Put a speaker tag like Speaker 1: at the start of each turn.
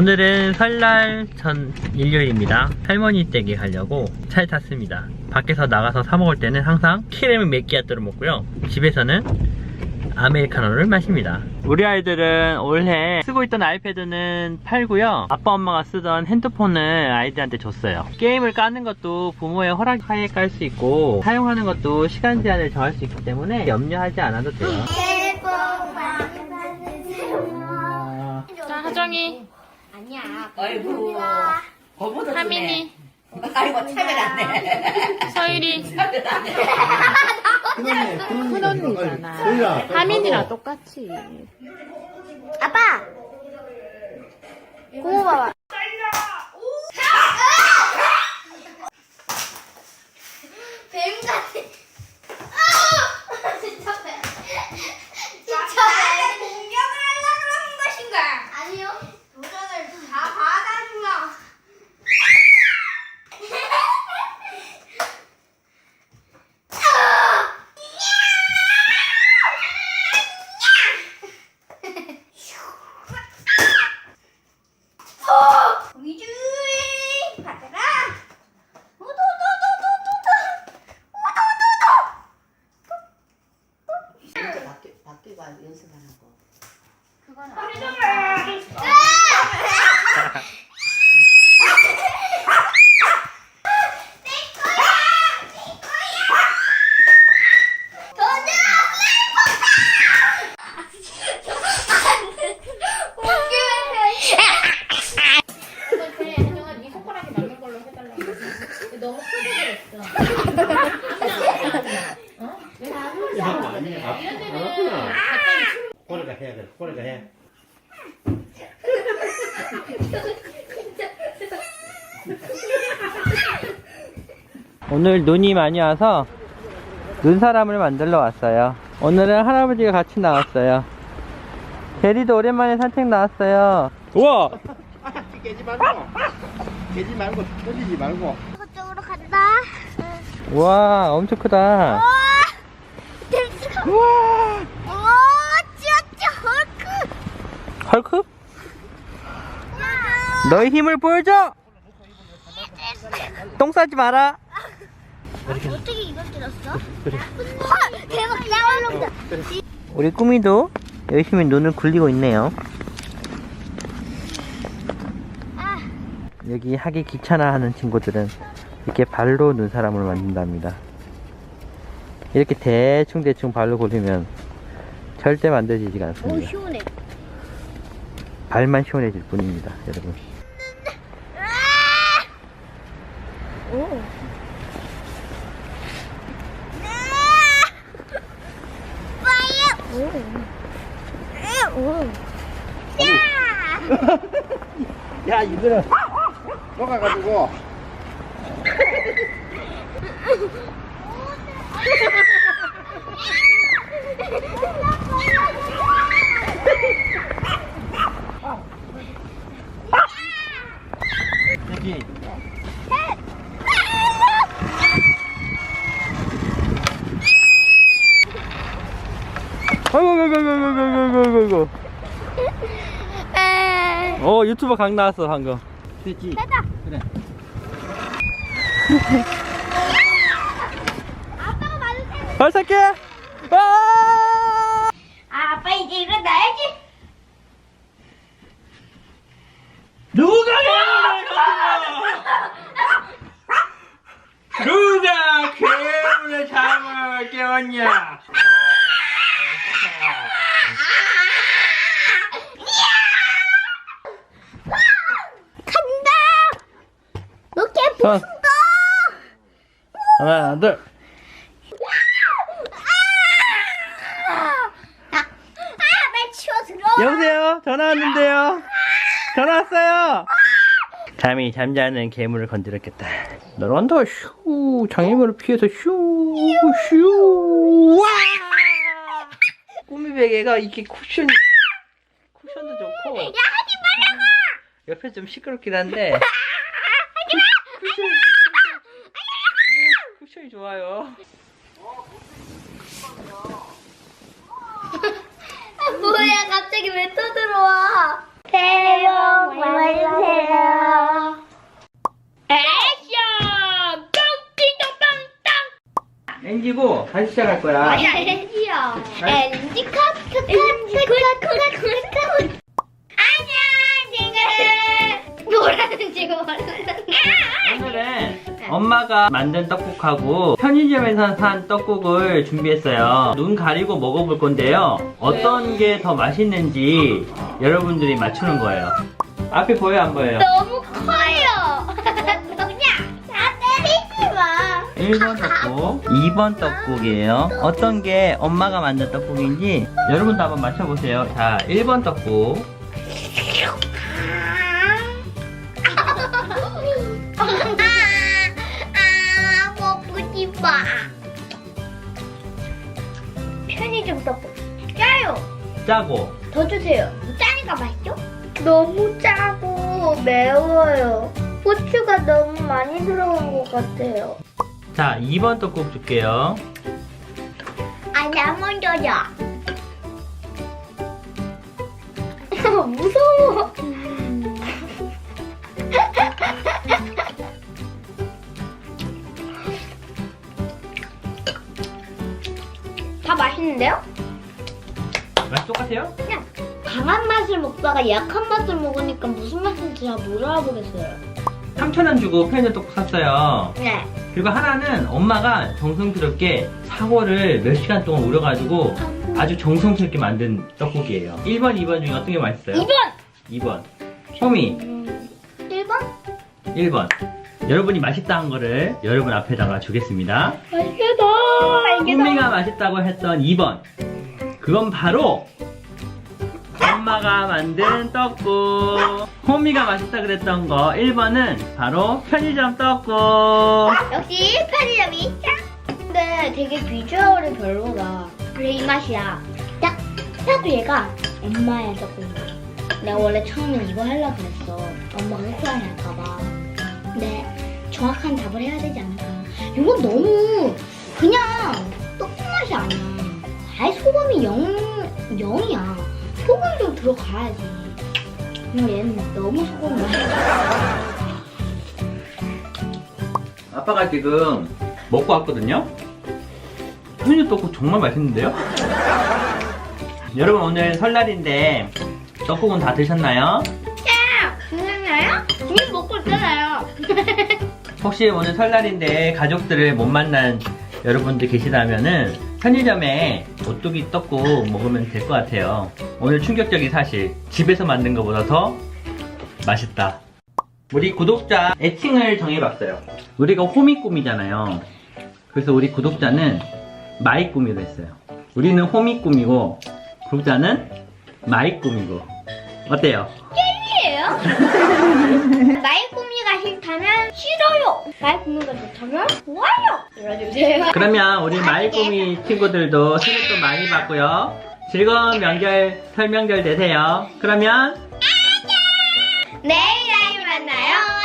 Speaker 1: 오늘은 설날 전 일요일입니다. 할머니 댁에 가려고 차에 탔습니다. 밖에서 나가서 사 먹을 때는 항상 키레미 맥기아토를 먹고요. 집에서는 아메리카노를 마십니다. 우리 아이들은 올해 쓰고 있던 아이패드는 팔고요. 아빠 엄마가 쓰던 핸드폰을 아이들한테 줬어요. 게임을 까는 것도 부모의 허락 하에 깔 수 있고 사용하는 것도 시간 제한을 정할 수 있기 때문에 염려하지 않아도 돼요.
Speaker 2: 자, 하정이,
Speaker 3: 아니야.
Speaker 4: 아이고. 거보다
Speaker 2: 하민이,
Speaker 4: 아이고 차별하네.
Speaker 2: 서율이,
Speaker 5: 큰 언니잖아.
Speaker 2: 하민이랑 똑같이.
Speaker 3: 아빠. 고모 봐봐. 뱀 같아. 아! 진짜 뱀. 진짜 뱀. 공격을 하려고 그러는 것인가? 아니요. 도전을 다 받아주마. 위주의 받아라. 우도도도도도도. 우도도도.
Speaker 4: 진짜 밖에 밖에 가 연습 안 하고.
Speaker 3: 그건
Speaker 5: 꼬리가 해야 돼. 꼬리가 해.
Speaker 1: 오늘 눈이 많이 와서 눈사람을 만들러 왔어요. 오늘은 할아버지가 같이 나왔어요. 대리도 오랜만에 산책 나왔어요. 우와!
Speaker 5: 깨지 말고. 깨지 말고, 터지지 말고.
Speaker 3: 그쪽으로 간다.
Speaker 1: 우와, 엄청 크다.
Speaker 3: 우와. 우와, 쭈쭈 헐크.
Speaker 1: 헐크? 너의 힘을 보여줘! 똥 싸지 마라!
Speaker 3: 어떻게 이걸 들었어? 헐, 대박.
Speaker 1: 우리 꾸미도 열심히 눈을 굴리고 있네요.
Speaker 3: 아,
Speaker 1: 여기 하기 귀찮아 하는 친구들은 이렇게 발로 눈사람을 만든답니다. 이렇게 대충 대충 발로 굴리면 절대 만들어지지가
Speaker 3: 오,
Speaker 1: 않습니다.
Speaker 3: 시원해.
Speaker 1: 발만 시원해질 뿐입니다, 여러분.
Speaker 3: 오. 오. 오. 야!
Speaker 5: 야, 이거는 녹아가지고. 여기.
Speaker 1: 아이고, 아이고, 아이고, 아이고, 아이고, 아이고, 아이고.
Speaker 3: 에.
Speaker 1: 어, 유튜버 강 나왔어, 방금.
Speaker 5: 됐지?
Speaker 3: 됐다.
Speaker 5: 그래.
Speaker 1: 발사게! 아!
Speaker 3: 아, 아빠 이제 일어나야지.
Speaker 1: 누가 괴물을 건드려! 누가 괴물의 잠을 깨웠냐?
Speaker 3: 간다. 너깨
Speaker 1: 손. 하나, 둘.
Speaker 3: 아, 아, 빨리 치워 들어.
Speaker 1: 여보세요? 전화 왔는데요? 전화 왔어요? 잠이 잠자는 괴물을 건드렸겠다. 너란다, 슈. 장애물을 피해서 슈, 슈. 와! 꾸미 베개가 이렇게 쿠션, 쿠션도 좋고.
Speaker 3: 야, 하지 말라고.
Speaker 1: 옆에 좀 시끄럽긴 한데. 쿠션, 쿠션이 좋아요.
Speaker 3: 뭐야, 갑자기 왜 또 들어와? 새해 복 많이
Speaker 1: NG고 다시 시작할 거야.
Speaker 3: 아니 LG야. LG 카트 카트 카트 카트 안녕 지금 뭐라는 지금
Speaker 1: 오늘은 엄마가 만든 떡국하고 편의점에서 산 떡국을 준비했어요. 눈 가리고 먹어볼 건데요. 어떤 게 더 맛있는지 여러분들이 맞추는 거예요. 앞에 보여 안 보여요?
Speaker 3: 너무 커요.
Speaker 1: 1번 떡국, 2번 떡국이에요. 어떤 게 엄마가 만든 떡국인지 여러분도 한번 맞춰보세요. 자, 1번 떡국.
Speaker 3: 아, 먹고 싶어. 편의점 떡볶이. 짜요.
Speaker 1: 짜고.
Speaker 3: 더 주세요. 짜니까 맛있죠? 너무 짜고 매워요. 고추가 너무 많이 들어간 것 같아요.
Speaker 1: 자, 2번 떡국 줄게요.
Speaker 3: 아, 나 먼저야. 무서워. 다 맛있는데요?
Speaker 1: 맛이 똑같아요?
Speaker 3: 그냥 강한 맛을 먹다가 약한 맛을 먹으니까 무슨 맛인지 잘못 알아보겠어요.
Speaker 1: 3,000원 주고 편의점 떡국 샀어요.
Speaker 3: 네.
Speaker 1: 그리고 하나는 엄마가 정성스럽게 사고를 몇 시간 동안 우려가지고 아주 정성스럽게 만든 떡국이에요. 1번, 2번 중에 어떤 게 맛있어요?
Speaker 3: 2번!
Speaker 1: 2번. 호미,
Speaker 3: 1번?
Speaker 1: 1번. 여러분이 맛있다 한 거를 여러분 앞에다가 주겠습니다.
Speaker 3: 맛있겠다.
Speaker 1: 호미가 맛있다고 했던 2번. 그건 바로 엄마가 만든 떡국. 호미가 맛있다 그랬던 거 1번은 바로 편의점 떡국.
Speaker 3: 역시 편의점이 짱! 근데 되게 비주얼이 별로다. 그래, 이 맛이야. 딱, 나도 얘가 엄마의 떡국이야. 내가 원래 처음엔 이거 하려고 그랬어. 엄마가 후회하할까봐 근데 정확한 답을 해야 되지 않을까. 이건 너무 그냥 떡국 맛이 아니야. 아예 소금이 영, 영이야. 소금 좀 들어가야지. 근데 얘는 너무 소금 맛이야.
Speaker 1: 아빠가 지금 먹고 왔거든요. 편의점 떡국 정말 맛있는데요? 여러분 오늘 설날인데 떡국은 다 드셨나요?
Speaker 3: 야! 괜찮나요? 이미 먹고 있잖아요.
Speaker 1: 혹시 오늘 설날인데 가족들을 못 만난 여러분들 계시다면은 편의점에 오뚜기 떡국 먹으면 될 것 같아요. 오늘 충격적인 사실 집에서 만든 것보다 더 맛있다. 우리 구독자 애칭을 정해봤어요. 우리가 호미꿈이잖아요. 그래서 우리 구독자는 마이꿈이로 했어요. 우리는 호미꿈이고 구독자는 마이꿈이고 어때요?
Speaker 3: 나의 꾸미가 싫다면 싫어요. 꾸미가 좋다면 좋아요. 눌러주세요.
Speaker 1: 그러면 우리 마이꿈이 친구들도 새해 복 많이 받고요. 즐거운 명절 설명절 되세요. 그러면
Speaker 3: 내일 아이 만나요.